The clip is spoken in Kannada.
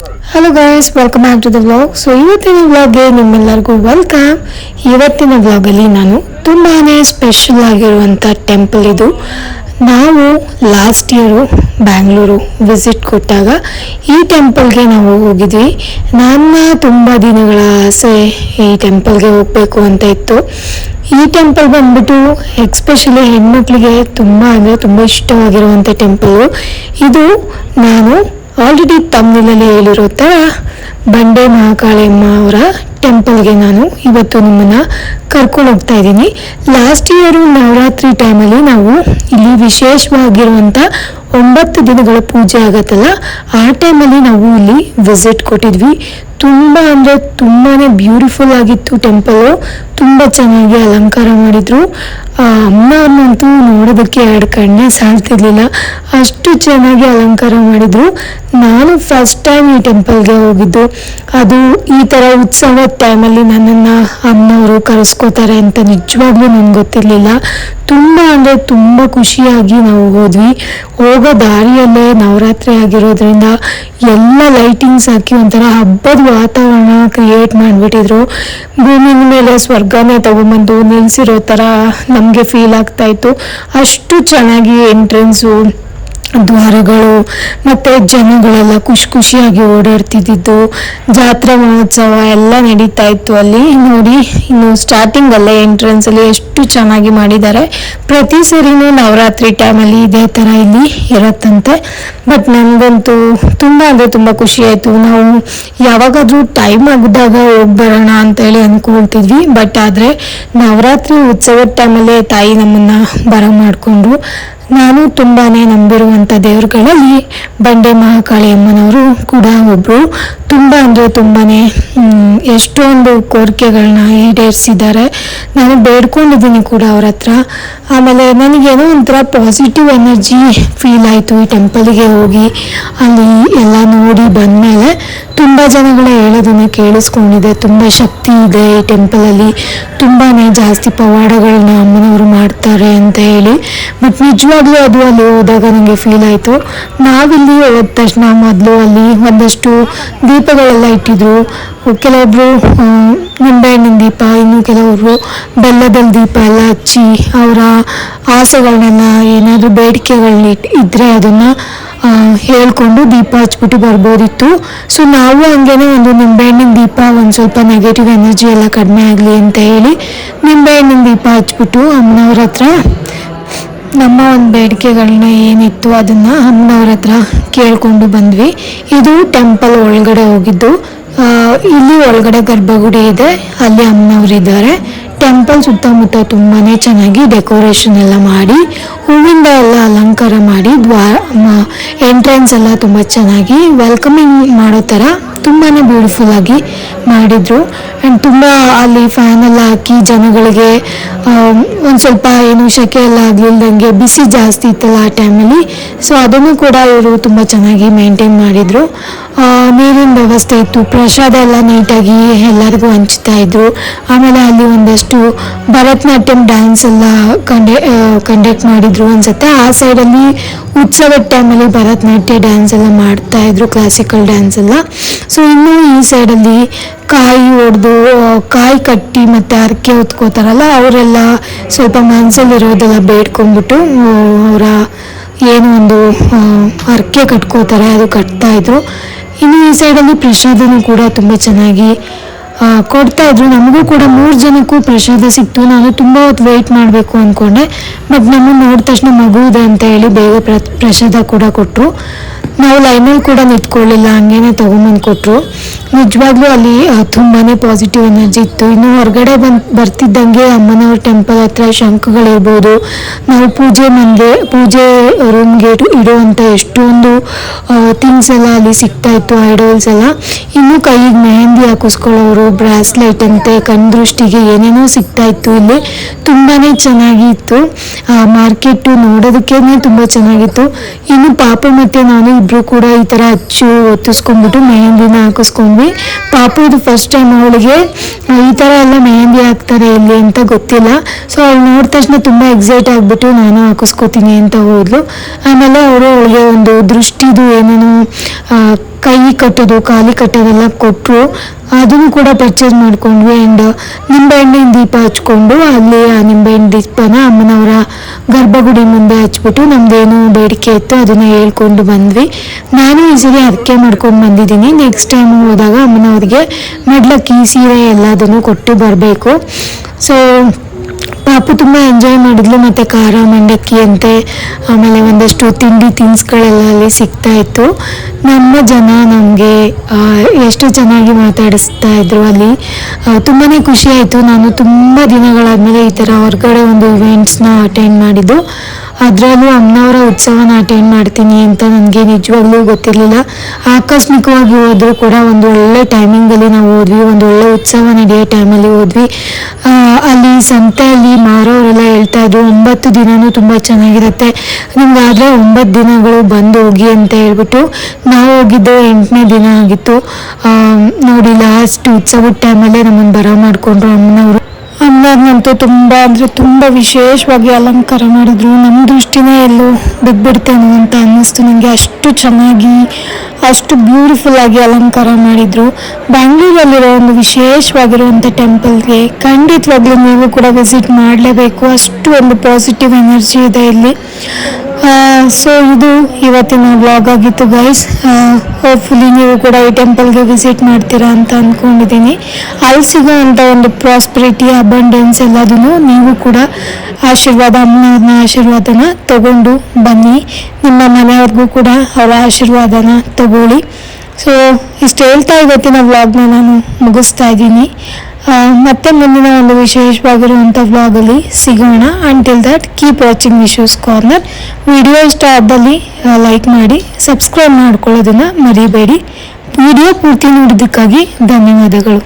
Hello guys welcome back to the vlog so ಇವತ್ತಿನ ವ್ಲಾಗ್ಗೆ ನಿಮ್ಮೆಲ್ಲರಿಗೂ ವೆಲ್ಕಮ್ ಇವತ್ತಿನ ವ್ಲಾಗಲ್ಲಿ ನಾನು ತುಂಬಾ ಸ್ಪೆಷಲ್ ಆಗಿರುವಂಥ ಟೆಂಪಲ್ ಇದು. ನಾವು ಲಾಸ್ಟ್ ಇಯರು ಬ್ಯಾಂಗ್ಳೂರು ವಿಸಿಟ್ ಕೊಟ್ಟಾಗ ಈ ಟೆಂಪಲ್ಗೆ ನಾವು ಹೋಗಿದ್ವಿ. ನನ್ನ ತುಂಬ ದಿನಗಳ ಆಸೆ ಈ ಟೆಂಪಲ್ಗೆ ಹೋಗಬೇಕು ಅಂತ ಇತ್ತು. ಈ ಟೆಂಪಲ್ ಬಂದ್ಬಿಟ್ಟು ಎಕ್ಸ್ಪೆಷಲಿ ಹೆಣ್ಮಕ್ಳಿಗೆ ತುಂಬ ಅಂದರೆ ತುಂಬ ಇಷ್ಟವಾಗಿರುವಂಥ ಟೆಂಪಲ್ಲು ಇದು ನಾನು ಆಲ್ರೆಡಿ ತಮಿಳಲ್ಲಿ ಹೇಳಿರೋ ಥರ ಬಂಡೆ ಮಹಾಕಾಳಿಯಮ್ಮ ಅವರ ಟೆಂಪಲ್ಗೆ ನಾನು ಇವತ್ತು ನಿಮ್ಮನ್ನು ಕರ್ಕೊಂಡು ಹೋಗ್ತಾ ಇದ್ದೀನಿ. ಲಾಸ್ಟ್ ಇಯರು ನವರಾತ್ರಿ ಟೈಮಲ್ಲಿ ನಾವು ಇಲ್ಲಿ ವಿಶೇಷವಾಗಿರುವಂಥ ಒಂಬತ್ತು ದಿನಗಳ ಪೂಜೆ ಆಗತ್ತಲ್ಲ, ಆ ಟೈಮಲ್ಲಿ ನಾವು ಇಲ್ಲಿ ವಿಸಿಟ್ ಕೊಟ್ಟಿದ್ವಿ. ತುಂಬ ಅಂದರೆ ತುಂಬಾ ಬ್ಯೂಟಿಫುಲ್ ಆಗಿತ್ತು ಟೆಂಪಲು ತುಂಬ ಚೆನ್ನಾಗಿ ಅಲಂಕಾರ ಮಾಡಿದ್ರು. ಅಮ್ಮನಂತೂ ನೋಡೋದಕ್ಕೆ ಎರಡು ಕಣ್ಣೇ ಸಾಲ್ತಿರ್ಲಿಲ್ಲ. ಅಷ್ಟು ಚೆನ್ನಾಗಿ ಅಲಂಕಾರ ಮಾಡಿದ್ರು. ನಾನು ಫಸ್ಟ್ ಟೈಮ್ ಈ ಟೆಂಪಲ್ಗೆ ಹೋಗಿದ್ದು. ಅದು ಈ ಥರ ಉತ್ಸವದ ಟೈಮಲ್ಲಿ ನನ್ನನ್ನು ಅಮ್ಮವರು ಕರೆಸ್ಕೋತಾರೆ ಅಂತ ನಿಜವಾಗ್ಲೂ ನನಗೆ ಗೊತ್ತಿರಲಿಲ್ಲ. ತುಂಬ ಅಂದರೆ ತುಂಬ ಖುಷಿಯಾಗಿ ನಾವು ಹೋದ್ವಿ. ಹೋಗೋ ದಾರಿಯಲ್ಲೇ ನವರಾತ್ರಿ ಆಗಿರೋದ್ರಿಂದ ಎಲ್ಲ ಲೈಟಿಂಗ್ಸ್ ಹಾಕಿ ಒಂಥರ ಹಬ್ಬದ ವಾತಾವರಣ ಕ್ರಿಯೇಟ್ ಮಾಡಿಬಿಟ್ಟಿದ್ರು. ಭೂಮಿ ಮೇಲೆ ಸ್ವರ್ಗನೇ ತಗೊಂಬಂದು ನಿಲ್ಲಿಸಿರೋ ಥರ ನಮಗೆ ಫೀಲ್ ಆಗ್ತಾ ಇತ್ತು. ಅಷ್ಟು ಚೆನ್ನಾಗಿ ಎಂಟ್ರೆನ್ಸು ದ್ವಾರಗಳು ಮತ್ತು ಜನಗಳೆಲ್ಲ ಖುಷಿ ಖುಷಿಯಾಗಿ ಓಡಾಡ್ತಿದ್ದಿದ್ದು, ಜಾತ್ರೆ ಮಹೋತ್ಸವ ಎಲ್ಲ ನಡೀತಾ ಇತ್ತು ಅಲ್ಲಿ. ನೋಡಿ, ಇನ್ನು ಸ್ಟಾರ್ಟಿಂಗಲ್ಲೇ ಎಂಟ್ರೆನ್ಸಲ್ಲಿ ಎಷ್ಟು ಚೆನ್ನಾಗಿ ಮಾಡಿದ್ದಾರೆ. ಪ್ರತಿ ಸರಿನೂ ನವರಾತ್ರಿ ಟೈಮಲ್ಲಿ ಇದೇ ಥರ ಇಲ್ಲಿ ಇರತ್ತಂತೆ. ಬಟ್ ನನಗಂತೂ ತುಂಬ ಅಂದರೆ ತುಂಬ ಖುಷಿ ಆಯಿತು. ನಾವು ಯಾವಾಗಾದರೂ ಟೈಮ್ ಆಗಿದ್ದಾಗ ಹೋಗಿ ಬರೋಣ ಅಂತೇಳಿ ಅಂದ್ಕೊಳ್ತಿದ್ವಿ ಬಟ್ ಆದರೆ ನವರಾತ್ರಿ ಉತ್ಸವದ ಟೈಮಲ್ಲೇ ತಾಯಿ ನಮ್ಮನ್ನು ಬರ ಮಾಡಿಕೊಂಡ್ರು ನಾನು ತುಂಬಾ ನಂಬಿರುವಂಥ ದೇವರುಗಳಲ್ಲಿ ಬಂಡೆ ಮಹಾಕಾಳಿ ಅಮ್ಮನವರು ಕೂಡ ಒಬ್ಬರು ತುಂಬ ಅಂದರೆ ತುಂಬಾ ಎಷ್ಟೊಂದು ಕೋರಿಕೆಗಳನ್ನ ಈಡೇರಿಸಿದ್ದಾರೆ. ನಾನು ಬೇಡ್ಕೊಂಡಿದ್ದೀನಿ ಕೂಡ ಅವ್ರ ಹತ್ರ. ಆಮೇಲೆ ನನಗೇನೋ ಒಂಥರ ಪಾಸಿಟಿವ್ ಎನರ್ಜಿ ಫೀಲ್ ಆಯಿತು ಈ ಟೆಂಪಲ್ಗೆ ಹೋಗಿ. ಅಲ್ಲಿ ಎಲ್ಲ ನೋಡಿ ಬಂದಮೇಲೆ ತುಂಬ ಜನಗಳ ಹೇಳೋದನ್ನ ಕೇಳಿಸ್ಕೊಂಡಿದೆ. ತುಂಬ ಶಕ್ತಿ ಇದೆ ಈ ಟೆಂಪಲಲ್ಲಿ ತುಂಬಾ ಜಾಸ್ತಿ ಪವಾಡಗಳನ್ನ ಅಮ್ಮನವರು ಮಾಡ್ತಾರೆ ಅಂತ ಹೇಳಿ. ಬಟ್ ನಿಜವಾಗ್ಲೂ ಅದು ಅಲ್ಲಿ ಹೋದಾಗ ನನಗೆ ಫೀಲ್ ಆಯಿತು. ನಾವಿಲ್ಲಿ ಹೋದ ತಕ್ಷಣ ಮೊದಲು ಅಲ್ಲಿ ಒಂದಷ್ಟು ದೀಪಗಳೆಲ್ಲ ಇಟ್ಟಿದ್ರು. ಕೆಲವೊಬ್ಬರು ನಿಂಬೆಹಣ್ಣಿನ ದೀಪ, ಇನ್ನು ಕೆಲವರು ಬೆಲ್ಲದಲ್ಲಿ ದೀಪ ಎಲ್ಲ ಹಚ್ಚಿ ಅವರ ಆಸೆಗಳನ್ನೆಲ್ಲ ಏನಾದರೂ ಬೇಡಿಕೆಗಳನ್ನ ಇದ್ದರೆ ಅದನ್ನು ಹೇಳ್ಕೊಂಡು ದೀಪ ಹಚ್ಬಿಟ್ಟು ಬರ್ಬೋದಿತ್ತು. ಸೊ ನಾವು ಹಂಗೇನೆ ಒಂದು ನಿಂಬೆಹಣ್ಣಿನ ದೀಪ, ಒಂದು ಸ್ವಲ್ಪ ನೆಗೆಟಿವ್ ಎನರ್ಜಿ ಎಲ್ಲ ಕಡಿಮೆ ಆಗಲಿ ಅಂತ ಹೇಳಿ ನಿಂಬೆಹಣ್ಣಿನ ದೀಪ ಹಚ್ಬಿಟ್ಟು ಅಮ್ಮನವ್ರ ಹತ್ರ ನಮ್ಮ ಒಂದು ಬೇಡಿಕೆಗಳನ್ನ ಏನಿತ್ತು ಅದನ್ನ ಅಮ್ಮನವ್ರ ಹತ್ರ ಕೇಳಿಕೊಂಡು ಬಂದ್ವಿ. ಇದು ಟೆಂಪಲ್ ಒಳಗಡೆ ಹೋಗಿದ್ದು. ಇಲ್ಲಿ ಒಳಗಡೆ ಗರ್ಭಗುಡಿ ಇದೆ, ಅಲ್ಲಿ ಅಮ್ಮನವ್ರು ಟೆಂಪಲ್ ಸುತ್ತಮುತ್ತ ತುಂಬಾ ಚೆನ್ನಾಗಿ ಡೆಕೋರೇಷನ್ ಎಲ್ಲ ಮಾಡಿ, ಹೂವಿಂದ ಎಲ್ಲ ಅಲಂಕಾರ ಮಾಡಿ ದ್ವಾರ ಎಂಟ್ರೆನ್ಸ್ ಎಲ್ಲ ತುಂಬ ಚೆನ್ನಾಗಿ ವೆಲ್ಕಮಿಂಗ್ ಮಾಡೋ ಥರ ತುಂಬಾ ಬ್ಯೂಟಿಫುಲ್ ಆಗಿ ಮಾಡಿದ್ರು. ಆ್ಯಂಡ್ ತುಂಬ ಅಲ್ಲಿ ಫ್ಯಾನ್ ಎಲ್ಲ ಹಾಕಿ ಜನಗಳಿಗೆ ಒಂದು ಸ್ವಲ್ಪ ಏನು ಸೆಕೆ ಎಲ್ಲ ಆಗಲಿಲ್ದಂಗೆ ಬಿಸಿ ಜಾಸ್ತಿ ಇತ್ತಲ್ಲ ಆ ಟೈಮಲ್ಲಿ ಸೊ ಅದನ್ನು ಕೂಡ ಇವರು ತುಂಬ ಚೆನ್ನಾಗಿ ಮೇಂಟೈನ್ ಮಾಡಿದರು. ನೀರಿನ ವ್ಯವಸ್ಥೆ ಇತ್ತು. ಪ್ರಸಾದ ಎಲ್ಲ ನೀಟಾಗಿ ಎಲ್ಲರಿಗೂ ಹಂಚ್ತಾ ಇದ್ರು. ಆಮೇಲೆ ಅಲ್ಲಿ ಒಂದಷ್ಟು ಭರತನಾಟ್ಯಂ ಡ್ಯಾನ್ಸ್ ಎಲ್ಲ ಕಂಡೆ ಕಂಡಕ್ಟ್ ಮಾಡಿದ್ರು ಅನ್ಸುತ್ತೆ. ಆ ಸೈಡಲ್ಲಿ ಉತ್ಸವದ ಟೈಮಲ್ಲಿ ಭರತನಾಟ್ಯ ಡ್ಯಾನ್ಸ್ ಎಲ್ಲ ಮಾಡ್ತಾ ಇದ್ರು ಕ್ಲಾಸಿಕಲ್ ಡ್ಯಾನ್ಸ್ ಎಲ್ಲ. ಸೊ ಇನ್ನು ಈ ಸೈಡಲ್ಲಿ ಕಾಯಿ ಹೊಡೆದು ಕಾಯಿ ಕಟ್ಟಿ ಮತ್ತು ಹರಕೆ ಹೊತ್ಕೋತಾರಲ್ಲ ಅವರೆಲ್ಲ ಸ್ವಲ್ಪ ಮನಸ್ಸಲ್ಲಿರೋದೆಲ್ಲ ಬೇಡ್ಕೊಂಡ್ಬಿಟ್ಟು ಅವರ ಏನು ಒಂದು ಹರಕೆ ಕಟ್ಕೋತಾರೆ, ಅದು ಕಟ್ತಾ ಇದ್ರು. ಇನ್ನು ಈ ಸೈಡಲ್ಲಿ ಪ್ರಸಾದನೂ ಕೂಡ ತುಂಬ ಚೆನ್ನಾಗಿ ಕೊಡ್ತಾ ಇದ್ರು. ನಮಗೂ ಕೂಡ ಮೂರು ಜನಕ್ಕೂ ಪ್ರಸಾದ ಸಿಕ್ತು. ನಾನು ತುಂಬ ಹೊತ್ತು ವೆಯ್ಟ್ ಮಾಡಬೇಕು ಅಂದ್ಕೊಂಡೆ ಬಟ್ ನಮ್ಮನ್ನು ನೋಡಿದ ತಕ್ಷಣ ಮಗು ಇದೆ ಅಂತ ಹೇಳಿ ಬೇಗ ಪ್ರ, ಪ್ರಸಾದ ಕೂಡ ಕೊಟ್ಟರು ನಾವು ಲೈನಲ್ಲಿ ಕೂಡ ನಿಂತ್ಕೊಳ್ಳಿಲ್ಲ. ಹಂಗೇನೆ ತೊಗೊಂಬಂದು ಕೊಟ್ಟರು ನಿಜವಾಗ್ಲೂ ಅಲ್ಲಿ ತುಂಬಾ ಪಾಸಿಟಿವ್ ಎನರ್ಜಿ ಇತ್ತು. ಇನ್ನು ಹೊರಗಡೆ ಬಂದು, ಬರ್ತಿದ್ದಂಗೆ ಅಮ್ಮನವ್ರ ಟೆಂಪಲ್ ಹತ್ರ ಶಂಖಗಳಿರ್ಬೋದು ನಾವು ಪೂಜೆ ಮನೆಗೆ ಪೂಜೆ ರೂಮ್ಗೆ ಇಡುವಂಥ ಎಷ್ಟೊಂದು ಥಿಂಗ್ಸ್ ಎಲ್ಲ ಅಲ್ಲಿ ಸಿಗ್ತಾ ಇತ್ತು ಐಡಲ್ಸ್ ಎಲ್ಲ. ಇನ್ನು ಕೈಗೆ ಮೆಹಂದಿ ಹಾಕಿಸ್ಕೊಳ್ಳೋರು ಬ್ರಾಸ್ಲೆಟ್ ಅಂತೆ, ಕಣ್ದೃಷ್ಟಿಗೆ ಏನೇನೋ ಸಿಗ್ತಾ ಇತ್ತು ಇಲ್ಲಿ. ತುಂಬಾ ಚೆನ್ನಾಗಿತ್ತು. ಮಾರ್ಕೆಟ್ ನೋಡೋದಕ್ಕೇನೆ ತುಂಬ ಚೆನ್ನಾಗಿತ್ತು. ಇನ್ನು ಪಾಪು ಮತ್ತೆ ನಾನು ಇಬ್ಬರು ಕೂಡ ಈ ಥರ ಹಚ್ಚು ಒತ್ತಿಸ್ಕೊಂಡ್ಬಿಟ್ಟು ಮೆಹಂದಿನ ಹಾಕಿಸ್ಕೊಂಡ್ವಿ. ಪಾಪು ಇದು ಫಸ್ಟ್ ಟೈಮ್ ಅವಳಿಗೆ ಈ ಥರ ಎಲ್ಲ ಮೆಹಂದಿ ಹಾಕ್ತಾರೆ ಇಲ್ಲಿ ಅಂತ ಗೊತ್ತಿಲ್ಲ. ಸೊ ಅವ್ಳು ನೋಡಿದ ತಕ್ಷಣ ತುಂಬ ಎಕ್ಸೈಟ್ ಆಗಿಬಿಟ್ಟು ನಾನು ಹಾಕಿಸ್ಕೋತೀನಿ ಅಂತ ಹೋದ್ಲು. ಆಮೇಲೆ ಅವರು ಅವಳಿಗೆ ಒಂದು ದೃಷ್ಟಿದು ಏನೇನು ಕೈ ಕಟ್ಟೋದು, ಕಾಲಿ ಕಟ್ಟೋದೆಲ್ಲ ಕೊಟ್ಟರು ಅದನ್ನು ಕೂಡ ಪರ್ಚೇಸ್ ಮಾಡ್ಕೊಂಡ್ವಿ ಆ್ಯಂಡ್ ನಿಂಬೆಹಣ್ಣಿನ ದೀಪ ಹಚ್ಕೊಂಡು ಅಲ್ಲಿ ಆ ನಿಂಬೆಹಣ್ಣು ದೀಪನ ಅಮ್ಮನವರ ಗರ್ಭಗುಡಿ ಮುಂದೆ ಹಚ್ಬಿಟ್ಟು ನಮ್ದೇನು ಬೇಡಿಕೆ ಇತ್ತು ಅದನ್ನು ಹೇಳ್ಕೊಂಡು ಬಂದ್ವಿ. ನಾನು ಈ ಸರಿ ಅದಕ್ಕೆ ಮಾಡ್ಕೊಂಡು ಬಂದಿದ್ದೀನಿ. ನೆಕ್ಸ್ಟ್ ಟೈಮ್ ಹೋದಾಗ ಅಮ್ಮನವ್ರಿಗೆ, ಮಡ್ಲಕ್ಕಿ, ಸೀರೆ ಎಲ್ಲದನ್ನು ಕೊಟ್ಟು ಬರಬೇಕು. ಸೊ ಪಾಪು ತುಂಬ ಎಂಜಾಯ್ ಮಾಡಿದ್ಲು ಮತ್ತು ಖಾರ, ಮಂಡಕ್ಕಿ ಅಂತೆ, ಆಮೇಲೆ ಒಂದಷ್ಟು ತಿಂಡಿ ತಿನಿಸುಗಳೆಲ್ಲ ಅಲ್ಲಿ ಸಿಗ್ತಾ ಇತ್ತು. ನಮ್ಮ ಜನ ನಮಗೆ ಎಷ್ಟು ಚೆನ್ನಾಗಿ ಮಾತಾಡಿಸ್ತಾ ಇದ್ರು ಅಲ್ಲಿ. ತುಂಬಾ ಖುಷಿ ಆಯಿತು. ನಾನು ತುಂಬ ದಿನಗಳಾದಮೇಲೆ ಈ ಥರ ಹೊರಗಡೆ ಒಂದು ಇವೆಂಟ್ಸ್ನ ಅಟೆಂಡ್ ಮಾಡಿದ್ದು. ಅದರಲ್ಲೂ ಅಮ್ಮನವರ ಉತ್ಸವನ ಅಟೆಂಡ್ ಮಾಡ್ತೀನಿ ಅಂತ ನನಗೆ ನಿಜವಾಗ್ಲೂ ಗೊತ್ತಿರಲಿಲ್ಲ. ಆಕಸ್ಮಿಕವಾಗಿ ಹೋದರೂ ಕೂಡ ಒಂದು ಒಳ್ಳೆ ಟೈಮಿಂಗಲ್ಲಿ ನಾವು ಹೋದ್ವಿ, ಒಂದು ಒಳ್ಳೆ ಉತ್ಸವ ನಡೆಯೋ ಟೈಮಲ್ಲಿ ಹೋದ್ವಿ. ಅಲ್ಲಿ ಸಂತೆಯಲ್ಲಿ ಮಾರೋರೆಲ್ಲ ಹೇಳ್ತಾ ಇದ್ರು, ಒಂಬತ್ತು ದಿನವೂ ತುಂಬ ಚೆನ್ನಾಗಿರುತ್ತೆ ನಿಮ್ಗಾದರೆ ಒಂಬತ್ತು ದಿನಗಳು ಬಂದು ಹೋಗಿ ಅಂತ ಹೇಳ್ಬಿಟ್ಟು ನಾವು ಹೋಗಿದ್ದು ಎಂಟನೇ ದಿನ ಆಗಿತ್ತು. ನೋಡಿ ಲಾಸ್ಟ್ ಉತ್ಸವದ ಟೈಮಲ್ಲೇ ನಮ್ಮನ್ನು ಬರ ಮಾಡಿಕೊಂಡ್ರು ಅಮ್ಮನವರು. ಅಮ್ಮನಂತೂ ತುಂಬ ಅಂದರೆ ತುಂಬ ವಿಶೇಷವಾಗಿ ಅಲಂಕಾರ ಮಾಡಿದ್ರು. ನಮ್ಮ ದೃಷ್ಟಿನೇ ಎಲ್ಲೋ ಬಿದ್ದುಬಿಡ್ತೇನೆ ಅಂತ ಅನ್ನಿಸ್ತು ನನಗೆ ಅಷ್ಟು ಚೆನ್ನಾಗಿ, ಅಷ್ಟು ಬ್ಯೂಟಿಫುಲ್ ಆಗಿ ಅಲಂಕಾರ ಮಾಡಿದ್ರು. ಬ್ಯಾಂಗ್ಳೂರಲ್ಲಿರೋ ಒಂದು ವಿಶೇಷವಾಗಿರುವಂಥ ಟೆಂಪಲ್ಗೆ ಖಂಡಿತವಾಗ್ಲೂ ನೀವು ಕೂಡ ವಿಸಿಟ್ ಮಾಡಲೇಬೇಕು. ಅಷ್ಟು ಒಂದು ಪಾಸಿಟಿವ್ ಎನರ್ಜಿ ಇದೆ ಇಲ್ಲಿ. ಸೊ ಇದು ಇವತ್ತಿನ ಬ್ಲಾಗ್ ಆಗಿತ್ತು ಗೈಸ್ ಹೋಪ್ಫುಲಿ ನೀವು ಕೂಡ ಈ ಟೆಂಪಲ್ಗೆ ವಿಸಿಟ್ ಮಾಡ್ತೀರಾ ಅಂತ ಅಂದ್ಕೊಂಡಿದ್ದೀನಿ ಅಲ್ಲಿ ಸಿಗೋ ಅಂಥ ಒಂದು ಪ್ರಾಸ್ಪರಿಟಿ ಅಬಂಡೆನ್ಸ್ ಎಲ್ಲದೂ ನೀವು ಕೂಡ ಆಶೀರ್ವಾದ, ಅಮ್ಮನವ್ರನ್ನ ಆಶೀರ್ವಾದನ ತಗೊಂಡು ಬನ್ನಿ. ನಿಮ್ಮ ಮನೆಯವ್ರಿಗೂ ಕೂಡ ಅವರ ಆಶೀರ್ವಾದನ ತಗೊಳ್ಳಿ. ಸೊ ಇಷ್ಟು ಹೇಳ್ತಾ ಇವತ್ತಿನ ವ್ಲಾಗ್ನ ನಾನು ಮುಗಿಸ್ತಾ ಇದ್ದೀನಿ. ಮತ್ತೆ ಮುಂದಿನ ಒಂದು ವಿಶೇಷವಾಗಿರುವಂಥ ವ್ಲಾಗಲ್ಲಿ ಸಿಗೋಣ. Until that keep watching Vishu's corner video ಇಷ್ಟ ಆದಲ್ಲಿ ಲೈಕ್ ಮಾಡಿ ಸಬ್ಸ್ಕ್ರೈಬ್ ಮಾಡ್ಕೊಳ್ಳೋದನ್ನು ಮರಿಬೇಡಿ. ವಿಡಿಯೋ ಪೂರ್ತಿ ನೋಡಿದ್ದಕ್ಕಾಗಿ ಧನ್ಯವಾದಗಳು.